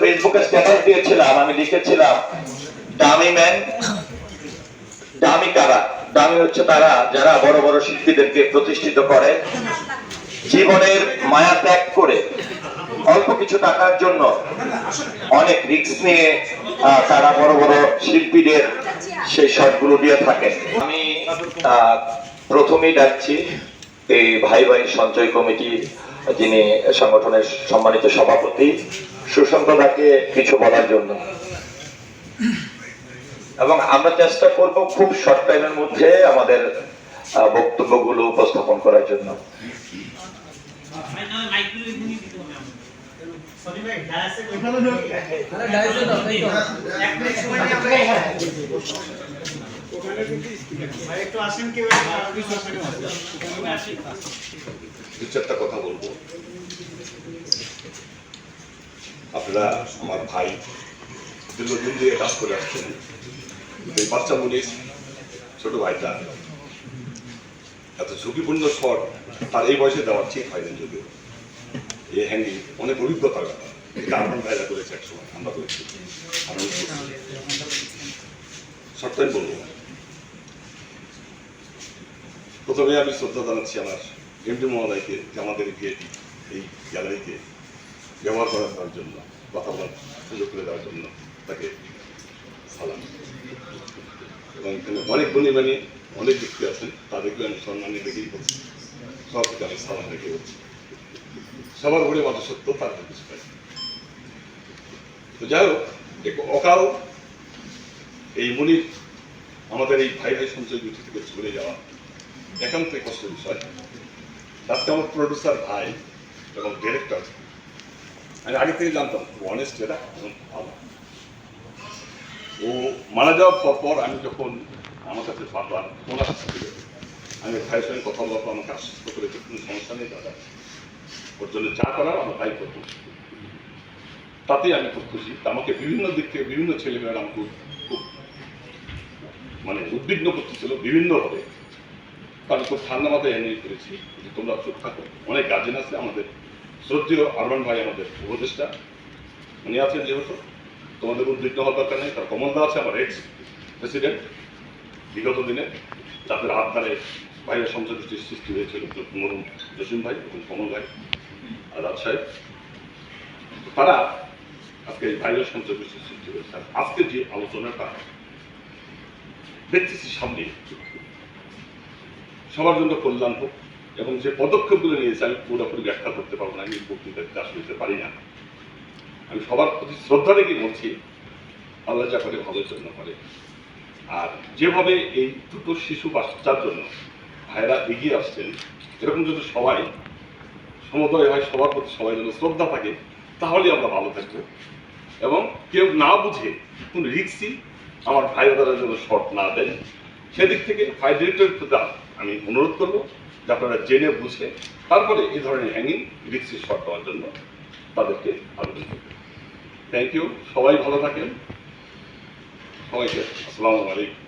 ফেসবুকে স্ট্যাটাস দিয়েছিলাম, আমি লিখেছিলাম ডামি ম্যান ডামি কারা? ডামি হচ্ছে তারা, যারা বড় বড় শিল্পীদেরকে প্রতিষ্ঠিত করে, জীবনের মায়া ত্যাগ করে, অল্প কিছু টাকার জন্য অনেক রিস্ক নিয়ে তারা বড় বড় শিল্পীদের সেই শটগুলো দিয়ে থাকে আমি প্রথমেই ডাকছি এই ভাই ভাই সঞ্চয় কমিটি যিনি সংগঠনের সম্মানিত সভাপতি, সুশান্ত কিছু বলার জন্য। এবং আমরা চেষ্টা করব খুব শর্ট টাইমের মধ্যে আমাদের বক্তব্যগুলো উপস্থাপন করার জন্য। দু চারটা কথা বলব। আপনারা আমার ভাই, দীর্ঘদিন দিয়ে কাজ করে আসছেন। বাচ্চা মুনির ছোট ভাইটা এত ঝুঁকিপূর্ণ শট তার এই বয়সে দেওয়া ঠিক হয়নি যদিও এই হ্যাঙ্গিং অনেক অভিজ্ঞতার ব্যাপার। আরমান ভাইরা করেছে এক সময় আমরা করেছি। শর্ট টাইম বলব। প্রথমে আমি শ্রদ্ধা জানাচ্ছি আমার এমডি মহোদয়কে যে আমাদেরকে এই গ্যালারিতে ব্যবহার করা দেওয়ার জন্য, কথা বলার সুযোগ করে দেওয়ার জন্য তাকে সালাম। এবং এখানে অনেক গুণী মানে অনেক ব্যক্তি আছেন তাদেরকে আমি সম্মানে রেখেই বলছি। সবকে আমি সালাম রেখে বলছি। সবার ঘুরে মতো সত্য তার কিছু পাই তো যাই হোক এক অকাল এই মুনির আমাদের এই ভাই ভাই সঞ্চয় গুটি থেকে চলে যাওয়া একান্তই কষ্টের বিষয় আজকে আমার প্রডিউসার ভাই এবং ডিরেক্টর আমি আগে থেকে জানতাম অনেস্ট এবং ভালো। ও মারা যাওয়ার পর পর আমি যখন আমার কাছে ওনার কাছ থেকে আমি ভাইয়ের সঙ্গে কথা বলার পর আমাকে আশ্বস্ত করেছে, কোনো সমস্যা নেই দাদা। ওর জন্য যা করার আমার ভাই করব তাতেই আমি খুব খুশি। আমাকে বিভিন্ন দিক থেকে বিভিন্ন ছেলেমেয়েরা আমাকে খুব মানে উদ্বিগ্ন করতেছিল, বিভিন্নভাবে। আমি খুব ঠান্ডা মাথায় এনে করেছি যে তোমরা চুপ থাকো। অনেক গার্জেন আছে আমাদের। শ্রদ্ধেয় আরমান ভাই আমাদের উপদেষ্টা। উনি আছেন যেহেতু। তোমাদের উদ্বিগ্ন হওয়ার দরকার নেই। তার কমলদা আছে আমার এক্স প্রেসিডেন্ট বিগত দিনে যাদের হাত ধারে বাইরের সংসদের সৃষ্টি হয়েছিল মরুম জসিম ভাই এবং কমল ভাই আর রাজ সাহেব। তারা আজকে এই বাইরের সংসদের সৃষ্টি হয়েছে। আজকে যে আলোচনাটা দেখতেছি সামনে সবার জন্য কল্যাণ হোক এবং যে পদক্ষেপগুলো নিয়েছে, আমি পুরোপুরি ব্যাখ্যা করতে পারব না, আমি বক্তৃতাতে চাষ করতে পারি না। আমি সবার প্রতি শ্রদ্ধা রেখে বলছি, আল্লাহ যা করে ভালোর জন্য করে। আর যেভাবে এই দুটো শিশু বাচ্চার জন্য ভাইরা এগিয়ে আসছেন, এরকম যদি সবাই সমদয় হয়, সবার প্রতি সবাই যেন শ্রদ্ধা থাকে, তাহলে আমরা ভালো থাকব। এবং কেউ না বুঝে কোন রিক্সই আমার ভাই দাদারা যেন শর্ট না দেন। সেদিক থেকে ফায়ার ডিরেক্টরের প্রতি আমি অনুরোধ করব যে আপনারা জেনে বুঝে তারপরে এই ধরনের হ্যাঙ্গিং রিক্সি শট দেওয়ার জন্য তাদেরকে আলোচনা করবেন। থ্যাংক ইউ সবাই ভালো থাকেন। সবাইকে আসসালামু আলাইকুম।